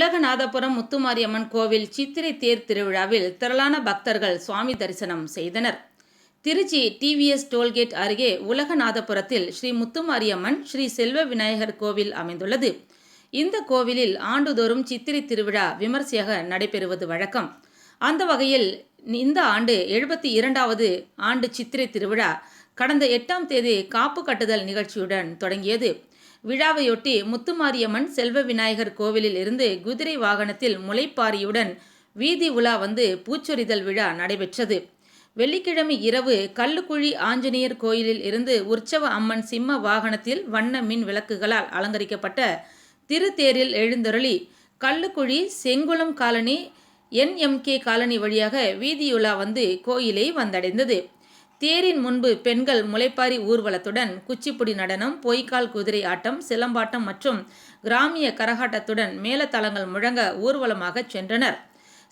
உலகநாதபுரம் முத்துமாரியம்மன் கோவில் சித்திரை தேர் திருவிழாவில் திரளான பக்தர்கள் சுவாமி தரிசனம் செய்தனர். திருச்சி டிவிஎஸ் டோல்கேட் அருகே உலகநாதபுரத்தில் ஸ்ரீ முத்துமாரியம்மன் ஸ்ரீ செல்வ விநாயகர் கோவில் அமைந்துள்ளது. இந்த கோவிலில் ஆண்டுதோறும் சித்திரை திருவிழா விமர்சையாக நடைபெறுவது வழக்கம். அந்த வகையில் இந்த ஆண்டு எழுபத்தி இரண்டாவது ஆண்டு சித்திரை திருவிழா கடந்த எட்டாம் தேதி காப்பு கட்டுதல் நிகழ்ச்சியுடன் தொடங்கியது. விழாவையொட்டி முத்துமாரியம்மன் செல்வ விநாயகர் கோவிலில் இருந்து குதிரை வாகனத்தில் முளைப்பாரியுடன் வீதி உலா வந்து பூச்சொரிதல் விழா நடைபெற்றது. வெள்ளிக்கிழமை இரவு கல்லுக்குழி ஆஞ்சநேயர் கோயிலில் இருந்து உற்சவ அம்மன் சிம்ம வாகனத்தில் வண்ண மின் விளக்குகளால் அலங்கரிக்கப்பட்ட திருத்தேரில் எழுந்தருளி Kallukuzhi Sengulam colony NMK colony வழியாக வீதியுலா வந்து கோயிலை வந்தடைந்தது. தேரின் முன்பு பெண்கள் முளைப்பாரி ஊர்வலத்துடன் குச்சிப்புடி நடனம் பொய்க்கால் குதிரை ஆட்டம் சிலம்பாட்டம் மற்றும் கிராமிய கரகாட்டத்துடன் மேலத்தலங்கள் முழங்க ஊர்வலமாக சென்றனர்.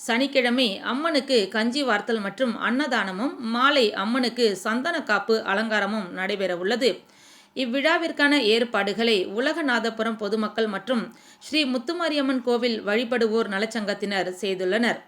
சனிக்கிழமை அம்மனுக்கு கஞ்சி வார்த்தல் மற்றும் அன்னதானமும் மாலை அம்மனுக்கு சந்தன காப்பு அலங்காரமும் நடைபெறவுள்ளது. இவ்விழாவிற்கான ஏற்பாடுகளை உலகநாதபுரம் பொதுமக்கள் மற்றும் ஸ்ரீ முத்துமாரியம்மன் கோவில் வழிபடுவோர் நலச்சங்கத்தினர் செய்துள்ளனர்.